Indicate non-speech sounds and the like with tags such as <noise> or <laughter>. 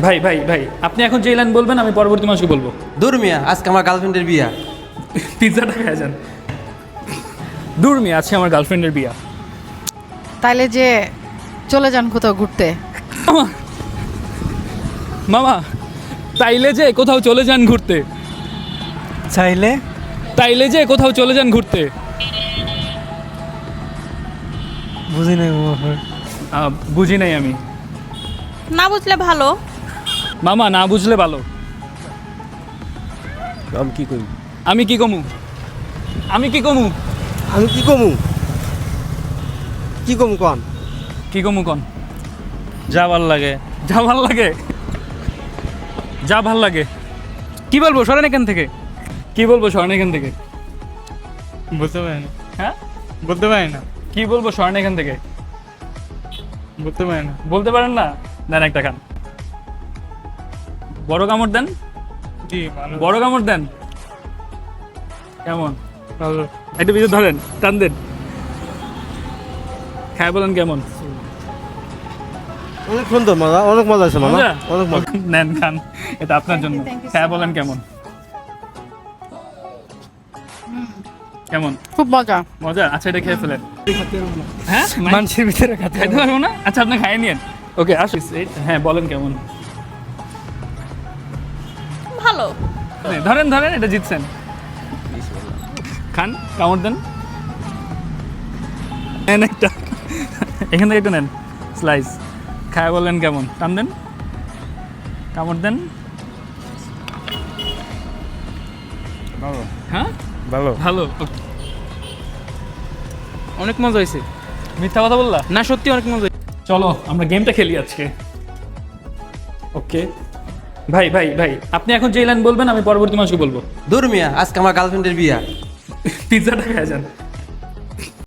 ভাই ভাই ভাই আপনি এখন যে লাইন বলবেন আমি পরবর্তী মাসে বলব। দূর মিয়া আজকে আমার গার্লফ্রেন্ডের বিয়া। পিৎজাটা খেয়ে যান। দূর মিয়া আছে আমার গার্লফ্রেন্ডের বিয়া। তাইলে যে চলে যান কোথাও ঘুরতে। মামা মামা তাইলে যে কোথাও চলে যান ঘুরতে। চাইলে? তাইলে যে কোথাও চলে যান ঘুরতে। বুঝি নাই বুঝি নাই আমি। না বুঝলে ভালো। মামা না বুঝলে ভালো। আমি কি করি আমি কি কমু? আমি কি কমু? আমি কি কমু? কি কমু কন? কি কমু কন? যা ভালো লাগে। যা ভালো লাগে? যা ভালো লাগে। কি বলব সরেন এখান থেকে। কি বলব সরেন এখান থেকে। বলতে পারি না। হ্যাঁ? বলতে পারি না। কি বলব সরেন এখান থেকে। বলতে পারি না। বলতে পারেন না? দেন একটা খান। বড় কামড় দেন? জি ভালো। বড় কামড় দেন। কেমন? ভালো। একটু ভিতর ধরেন টান দেন। খায় বলেন কেমন? অনেক সুন্দর মজা অনেক মজা আছে মামা? অনেক মজা। নেন খান। এটা আপনার জন্য। খায় বলেন কেমন? কেমন? খুব মজা। মজা? আচ্ছা এটা খেয়ে ফেলেন। হ্যাঁ? মান- মানুষের ভিতরে খাতে খাইতে পারব না? আচ্ছা আপনি খাইয়ে নিন ওকে আসিস হ্যাঁ বলেন কেমন? ভালো। ধরেন ধরেন এটা জিতছেন। খান কামড় দেন। নেন একটা। এখান থেকে একটা নেন স্লাইস খায় বললেন কেমন? টান দেন। কামড় দেন। ভালো। হ্যাঁ? ভালো। ভালো অনেক মজা হয়েছে। মিথ্যা কথা বললা? না সত্যি অনেক মজা চলো আমরা গেমটা খেলি আজকে। ওকে ভাই ভাই ভাই আপনি এখন যে লাইন বলবেন আমি পরবর্তী মাসে বলব। দূর মিয়া আজকে আমার গার্লফ্রেন্ডের বিয়া। <laughs> পিৎজাটা খেয়ে যান।